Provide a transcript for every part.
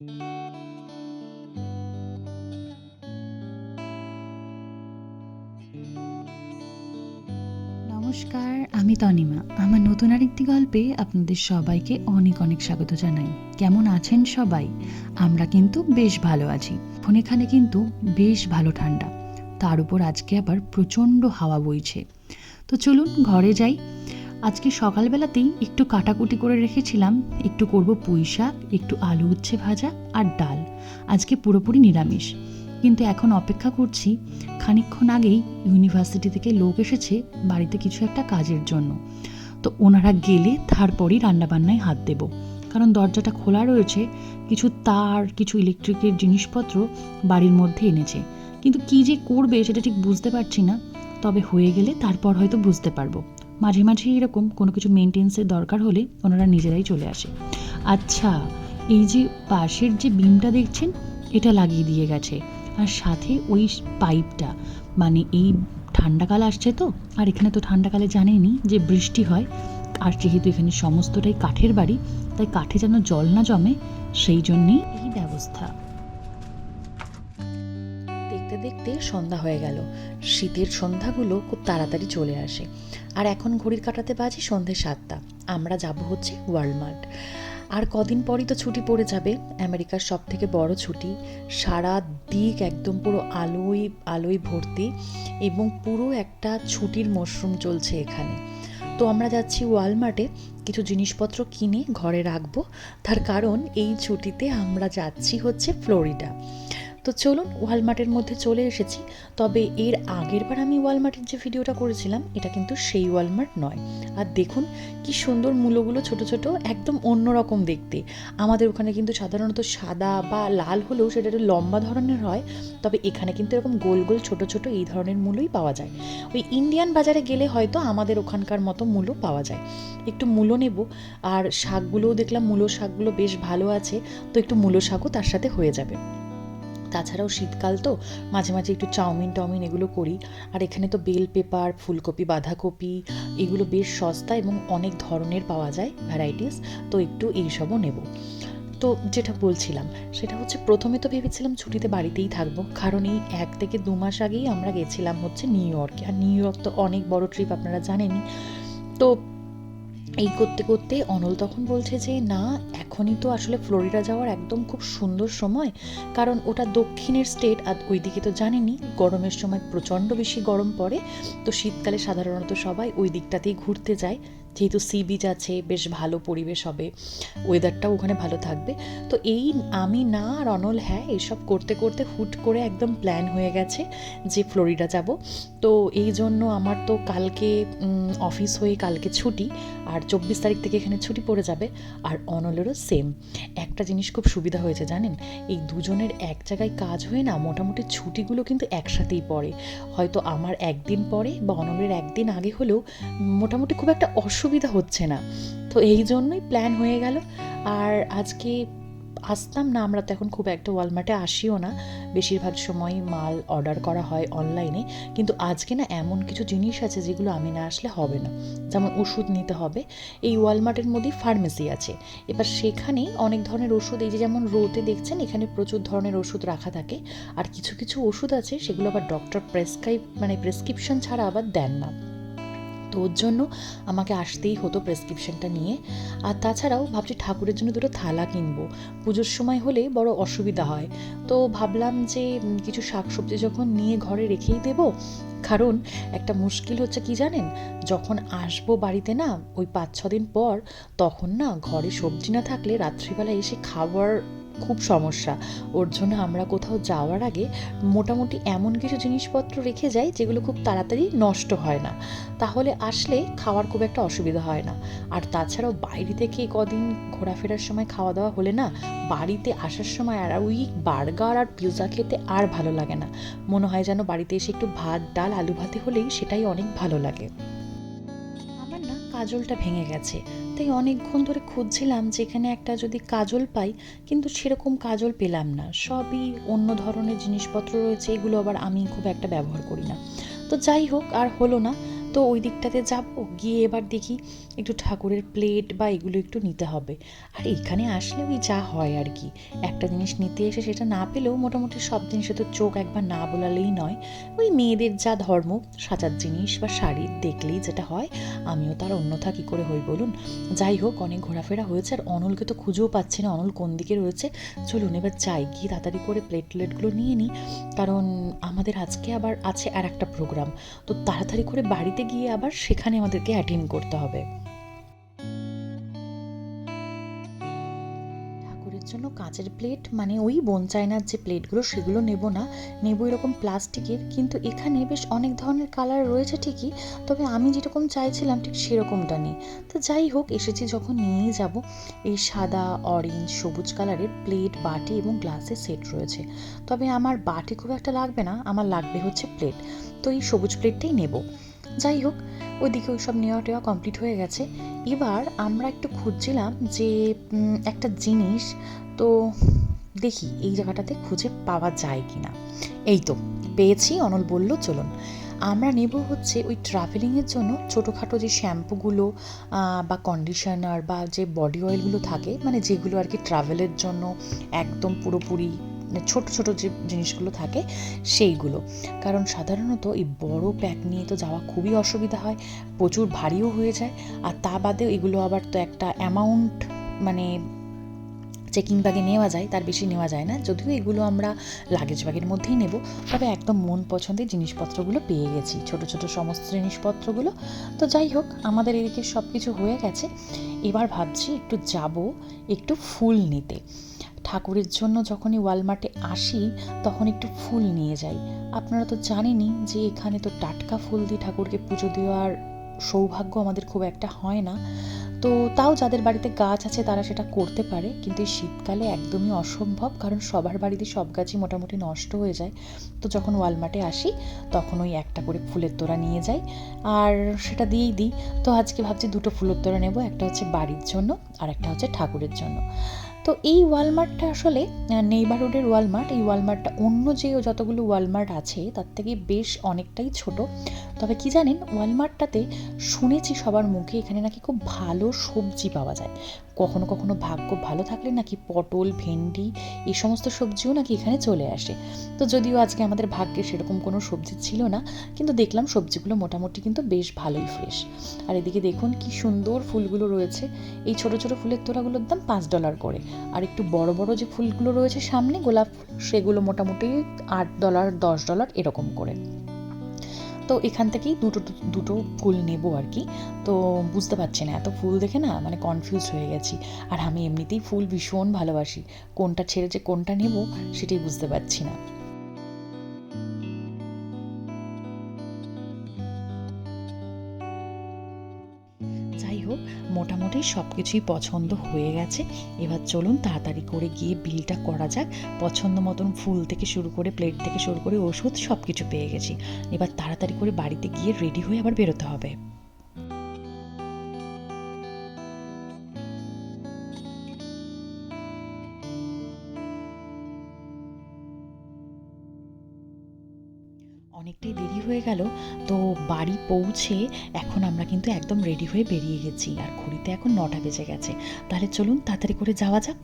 নমস্কার, আমি তনিমা। আমার নতুন আরেকটি গল্পে আপনাদের সবাইকে অনেক অনেক স্বাগত জানাই। কেমন আছেন সবাই? আমরা কিন্তু বেশ ভালো আছি। এখন এখানে কিন্তু বেশ ভালো ঠান্ডা। তার উপর আজকে আবার প্রচণ্ড হাওয়া বইছে। তো চলুন ঘরে যাই। আজকে সকালবেলাতেই একটু কাটাকুটি করে রেখেছিলাম। একটু করব পুঁই শাক, একটু আলু উচ্ছে ভাজা আর ডাল। আজকে পুরোপুরি নিরামিষ। কিন্তু এখন অপেক্ষা করছি, খানিকক্ষণ আগেই ইউনিভার্সিটি থেকে লোক এসেছে বাড়িতে কিছু একটা কাজের জন্য। তো ওনারা গেলে তারপরই রান্নাবান্নায় হাত দেব। কারণ দরজাটা খোলা রয়েছে, কিছু তার, কিছু ইলেকট্রিকের জিনিসপত্র বাড়ির মধ্যে এনেছে। কিন্তু কি যে করবে সেটা ঠিক বুঝতে পারছি না। তবে হয়ে গেলে তারপর হয়তো বুঝতে পারব। মাঝে মাঝে এরকম কোনো কিছু মেনটেন্সের দরকার হলে ওনারা নিজেরাই চলে আসে। আচ্ছা এই যে পাশের যে বিমটা দেখছেন, এটা লাগিয়ে দিয়ে গেছে। আর সাথে ওই পাইপটা মানে এই ঠান্ডাকাল আসছে তো, আর এখানে তো ঠান্ডাকালে জানেনই যে বৃষ্টি হয়, আর যেহেতু এখানে সমস্তটাই কাঠের বাড়ি, তাই কাঠে যেন জল না জমে, সেই জন্যেই এই ব্যবস্থা। দেখতে দেখতে সন্ধ্যা হয়ে গেল। শীতের সন্ধ্যাগুলো খুব তাড়াতাড়ি চলে আসে। আর এখন ঘড়ির কাটাতে বাজে সন্ধে সাতটা। আমরা যাব হচ্ছে ওয়ালমার্ট। আর কদিন পরই তো ছুটি পড়ে যাবে। আমেরিকার সব থেকে বড় ছুটি। সারা দিক একদম পুরো আলোয় আলোয় ভর্তি এবং পুরো একটা ছুটির মশরুম চলছে এখানে। তো আমরা যাচ্ছি ওয়ালমার্টে। কিছু জিনিসপত্র কিনে ঘরে রাখব। তার কারণ এই ছুটিতে আমরা যাচ্ছি হচ্ছে ফ্লোরিডা। তো চলুন ওয়ালমার্টের মধ্যে চলে এসেছি। তবে এর আগের বার আমি ওয়ালমার্টের যে ভিডিওটা করেছিলাম, এটা কিন্তু সেই ওয়ালমার্ট নয়। আর দেখুন কি সুন্দর মূলগুলো ছোট ছোট, একদম অন্যরকম দেখতে। আমাদের ওখানে কিন্তু সাধারণত সাদা বা লাল হলেও সেটা একটু লম্বা ধরনের হয়, তবে এখানে কিন্তু এরকম গোল গোল ছোট ছোট এই ধরনের মূলই পাওয়া যায়। ওই ইন্ডিয়ান বাজারে গেলে হয়তো আমাদের ওখানকার মতো মূলো পাওয়া যায়। একটু মূলো নেব, আর শাকগুলোও দেখলাম মূলো শাকগুলো বেশ ভালো আছে, তো একটু মূলো শাকও তার সাথে হয়ে যাবে। তাছাড়াও শীতকাল তো মাঝে মাঝে একটু চাউমিন, টাউমিন এগুলো করি। আর এখানে তো বেল পেপার, ফুলকপি, বাঁধাকপি এগুলো বেশ সস্তা এবং অনেক ধরনের পাওয়া যায় ভ্যারাইটিস তো একটু এইসবও নেব। তো যেটা বলছিলাম, সেটা হচ্ছে প্রথমে তো ভেবেছিলাম ছুটিতে বাড়িতেই থাকব, কারণ এই এক থেকে দু মাস আগেই আমরা গেছিলাম হচ্ছে নিউ ইয়র্কে। আর নিউ ইয়র্ক তো অনেক বড় ট্রিপ আপনারা জানেনই। তো এই করতে করতে অনল তখন বলছে যে, না, এখনই তো আসলে ফ্লোরিডা যাওয়ার একদম খুব সুন্দর সময়। কারণ ওটা দক্ষিণের স্টেট আর ওইদিকে তো জানেনি গরমের সময় প্রচণ্ড বেশি গরম পড়ে। তো শীতকালে সাধারণত সবাই ওই দিকটাতেই ঘুরতে যায়। যেহেতু সি বিচ আছে, বেশ ভালো পরিবেশ হবে ওয়েদারটাও ওখানে ভালো থাকবে। তো এই আমি না আর অনল হ্যাঁ এইসব করতে করতে হুট করে একদম প্ল্যান হয়ে গেছে যে ফ্লোরিডা যাব। তো এই জন্য আমার তো কালকে অফিস হয়ে কালকে ছুটি, আর চব্বিশ তারিখ থেকে এখানে ছুটি পড়ে যাবে, আর অনলেরও সেম একটা জিনিস খুব সুবিধা হয়েছে জানেন, এই দুজনের এক জায়গায় কাজ হয়ে না মোটামুটি ছুটিগুলো কিন্তু একসাথেই পড়ে। হয়তো আমার একদিন পরে বা অনলের একদিন আগে হলেও মোটামুটি খুব একটা অসুবিধা হচ্ছে না। তো এই জন্যই প্ল্যান হয়ে গেল। আর আজকে আসতাম না, আমরা তো এখন খুব একটা ওয়ালমার্টে আসিও না। বেশিরভাগ সময় মাল অর্ডার করা হয় অনলাইনে কিন্তু আজকে না এমন কিছু জিনিস আছে যেগুলো আমি না আসলে হবে না। যেমন ওষুধ নিতে হবে। এই ওয়ালমার্টের মধ্যেই ফার্মেসি আছে। এবার সেখানেই অনেক ধরনের ওষুধ, এই যে যেমন রোতে দেখছেন, এখানে প্রচুর ধরনের ওষুধ রাখা থাকে। আর কিছু কিছু ওষুধ আছে, সেগুলো আবার ডক্টর প্রেসক্রাইব মানে প্রেসক্রিপশন ছাড়া আবার দেন না। তো ওর জন্য আমাকে আসতেই হতো প্রেসক্রিপশনটা নিয়ে। আর তাছাড়াও ভাবছি ঠাকুরের জন্য দুটো থালা কিনবো। পুজোর সময় হলে বড় অসুবিধা হয়। তো ভাবলাম যে কিছু শাকসবজি যখন নিয়ে ঘরে রেখেই দেব, কারণ একটা মুশকিল হচ্ছে কি জানেন? যখন আসব বাড়িতে না, ওই পাঁচ ছ দিন পর, তখন না ঘরে সবজি না থাকলে রাত্রিবেলা এসে খাবার খুব সমস্যা। ওর জন্য আমরা কোথাও যাওয়ার আগে মোটামুটি এমন কিছু জিনিসপত্র রেখে যাই যেগুলো খুব তাড়াতাড়ি নষ্ট হয় না। তাহলে আসলে খাওয়ার খুব একটা অসুবিধা হয় না। আর তাছাড়াও বাইরে থেকে কদিন ঘোরাফেরার সময় খাওয়া দাওয়া হলে না বাড়িতে আসার সময় আর ওই বার্গার আর পিৎজা খেতে আর ভালো লাগে না। মনে হয় যেন বাড়িতে এসে একটু ভাত, ডাল আলু ভাতে হলেই সেটাই অনেক ভালো লাগে। কাজলটা ভেঙে গেছে। তাই অনেকক্ষণ ধরে খুঁজছিলাম যেখানে একটা যদি কাজল পাই, কিন্তু সেরকম কাজল পেলাম না। সবই অন্য ধরনের জিনিসপত্র রয়েছে, এগুলো আবার আমি খুব একটা ব্যবহার করি না। তো যাই হোক, আর হলো না। তো ওই দিকটাতে যাব। গিয়ে এবার দেখি একটু ঠাকুরের প্লেট বা এগুলো একটু নিতে হবে। আর এখানে আসলে ওই যা হয় আর কি। একটা জিনিস নিতে এসে সেটা না পেলেও মোটামুটি সব জিনিসে তো চোখ একবার না বোলালেই নয়। ওই মেয়েদের যা ধর্ম, সাজার জিনিস বা শাড়ির দেখলেই যেটা হয়, আমিও তার অন্যথা কী করে হই বলুন? যাই হোক, অনেক ঘোরাফেরা হয়েছে আর অনলকে তো খুঁজেও পাচ্ছি না। অনল কোন দিকে রয়েছে? চলুন এবার যাই। গিয়ে তাড়াতাড়ি করে প্লেট প্লেটগুলো নিয়ে নিই। কারণ আমাদের আজকে আবার আছে আর একটা প্রোগ্রাম তো তাড়াতাড়ি করে বাড়িতে গিয়ে আবার সেখানে আমাদেরকে অ্যাটেন্ড করতে হবে। ঠাকুরের জন্য কাঁচের প্লেট মানে ওই বোন চায়নার যে প্লেটগুলো সেগুলো নেব না। নেব এরকম প্লাস্টিকের, কিন্তু এখানে বেশ অনেক ধরনের কালার রয়েছে ঠিকই, তবে আমি যেরকম চাইছিলাম ঠিক সেরকমটা নেই। তো যাই হোক, এসেছি যখন নিয়েই যাব। এই সাদা অরেঞ্জ সবুজ কালারের প্লেট বাটি এবং গ্লাসের সেট রয়েছে। তবে আমার বাটি খুব একটা লাগবে না, আমার লাগবে হচ্ছে প্লেট তো এই সবুজ প্লেটটাই নেব। যাই হোক ওইদিকে ওই সব নেওয়া টেওয়া কমপ্লিট হয়ে গেছে। এবার আমরা একটু খুঁজছিলাম যে একটা জিনিস তো দেখি এই জায়গাটাতে খুঁজে পাওয়া যায় কি না এই তো, পেয়েছি, অনল বলল, চলুন। আমরা নেব হচ্ছে ওই ট্রাভেলিংয়ের জন্য ছোটোখাটো যে শ্যাম্পুগুলো বা কন্ডিশনার বা যে বডি অয়েলগুলো থাকে মানে যেগুলো আর কি ট্রাভেলের জন্য একদম পুরোপুরি ছোট ছোট যে জিনিসগুলো থাকে, সেইগুলো। কারণ সাধারণত এই বড় প্যাক নিয়ে তো যাওয়া খুবই অসুবিধা হয়, প্রচুর ভারীও হয়ে যায়, আর তা বাদেও এগুলো আবার তো একটা অ্যামাউন্ট মানে চেকিং ব্যাগে নেওয়া যায়, তার বেশি নেওয়া যায় না। যদিও এগুলো আমরা লাগেজ ব্যাগের মধ্যেই নেব, তবে একদম মন পছন্দের জিনিসপত্রগুলো পেয়ে গেছি। ছোট ছোট সমস্ত জিনিসপত্রগুলো। তো যাই হোক, আমাদের এদিকে সব কিছু হয়ে গেছে। এবার ভাবছি একটু যাব, একটু ফুল নিতে। ঠাকুরের জন্য যখনই ওয়ালমার্টে আসি, তখন একটু ফুল নিয়ে যাই। আপনারা তো জানেনই যে এখানে তো টাটকা ফুল দিয়ে ঠাকুরকে পুজো দেওয়ার সৌভাগ্য আমাদের খুব একটা হয় না। তো তাও যাদের বাড়িতে গাছ আছে, তারা সেটা করতে পারে। কিন্তু এই শীতকালে একদমই অসম্ভব, কারণ সবার বাড়িতে সব গাছই মোটামুটি নষ্ট হয়ে যায়। তো যখন ওয়ালমার্টে আসি, তখন ওই একটা করে ফুলের তোড়া নিয়ে যাই। আর সেটা দিয়েই দিই। তো আজকে ভাবছি দুটো ফুলের তোড়া নেব, একটা হচ্ছে বাড়ির জন্য আর একটা হচ্ছে ঠাকুরের জন্য। তো এই ওয়ালমার্টটা আসলে নেইবারহুডের ওয়ালমার্ট, এই ওয়ালমার্টটা অন্য যে যতগুলো ওয়ালমার্ট আছে, তার থেকে বেশ অনেকটাই ছোট। তবে কি জানেন, ওয়ালমার্টটাতে শুনেছি সবার মুখে এখানে নাকি খুব ভালো সবজি পাওয়া যায়। কখনো কখনো ভাগ্য ভালো থাকলে নাকি পটল, ভেন্ডি, এই সমস্ত সবজিও নাকি এখানে চলে আসে। তো যদিও আজকে আমাদের ভাগ্যে সেরকম কোনো সবজি ছিল না, কিন্তু দেখলাম সবজিগুলো মোটামুটি কিন্তু বেশ ভালোই ফ্রেশ আর এদিকে দেখুন কি সুন্দর ফুলগুলো রয়েছে। এই ছোট ছোট ফুলের তোড়াগুলোর দাম পাঁচ ডলার করে। আর একটু বড় বড় যে ফুলগুলো রয়েছে সামনে, গোলাপ সেগুলো মোটামুটি আট ডলার, দশ ডলার এরকম করে। তো এখান থেকেই দুটো দুটো ফুল নেব আর কি। তো বুঝতে পারছি না, এত ফুল দেখে না মানে কনফিউজ হয়ে গেছি। আর আমি এমনিতেই ফুল ভীষণ ভালোবাসি। কোনটা ছেড়ে যে কোনটা নেব সেটাই বুঝতে পারছি না। মোটামুটি সব কিছুই পছন্দ হয়ে গেছে। এবার চলুন তাড়াতাড়ি করে গিয়ে বিলটা করা যাক। পছন্দ মতন ফুল থেকে শুরু করে প্লেট থেকে শুরু করে ওষুধ সব কিছু পেয়ে গেছি। এবার তাড়াতাড়ি করে বাড়িতে গিয়ে রেডি হয়ে আবার বেরোতে হবে। বাড়ি পৌঁছে এখন আমরা কিন্তু একদম রেডি হয়ে বেরিয়ে গেছি। আর ঘড়িতে এখন নটা বেজে গেছে। তাহলে চলুন তাড়াতাড়ি করে যাওয়া যাক।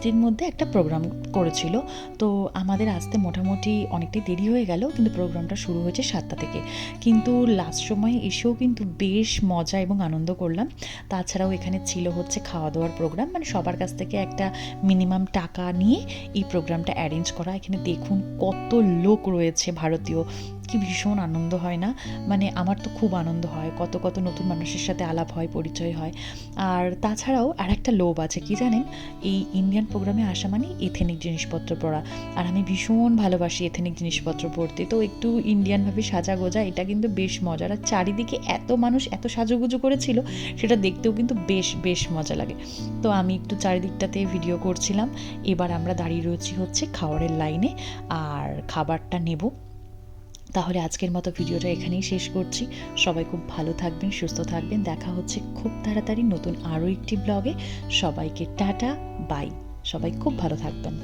ইউনিভার্সিটির মধ্যে একটা প্রোগ্রাম করেছিল। তো আমাদের আসতে মোটামুটি অনেকটাই দেরি হয়ে গেল কিন্তু প্রোগ্রামটা শুরু হয়েছে সাতটা থেকে। কিন্তু লাস্ট সময় এসেও কিন্তু বেশ মজা এবং আনন্দ করলাম। তাছাড়াও এখানে ছিল হচ্ছে খাওয়া দাওয়ার প্রোগ্রাম মানে সবার কাছ থেকে একটা মিনিমাম টাকা নিয়ে এই প্রোগ্রামটা অ্যারেঞ্জ করা। এখানে দেখুন কত লোক রয়েছে ভারতীয় কি ভীষণ আনন্দ হয় না? মানে আমার তো খুব আনন্দ হয়, কত কত নতুন মানুষের সাথে আলাপ হয়, পরিচয় হয়। আর তাছাড়াও আর একটা লোভ আছে, কি জানেন? এই ইন্ডিয়ান প্রোগ্রামে আসা মানে এথেনিক জিনিসপত্র পরা আর আমি ভীষণ ভালোবাসি এথেনিক জিনিসপত্র পড়তে। তো একটু ইন্ডিয়ানভাবে সাজা গোজা, এটা কিন্তু বেশ মজার। আর চারিদিকে এত মানুষ এত সাজুগুজু করেছিল, সেটা দেখতেও কিন্তু বেশ বেশ মজা লাগে। তো আমি একটু চারিদিকটাতে ভিডিও করছিলাম। এবার আমরা দাঁড়িয়ে রয়েছি হচ্ছে খাবারের লাইনে। আর খাবারটা নেব। তাহলে আজকের মতো ভিডিওটা এখানেই শেষ করছি। সবাই খুব ভালো থাকবেন, সুস্থ থাকবেন। দেখা হচ্ছে খুব তাড়াতাড়ি নতুন আরও একটি ব্লগে। সবাইকে টাটা, বাই। সবাই খুব ভালো থাকবেন।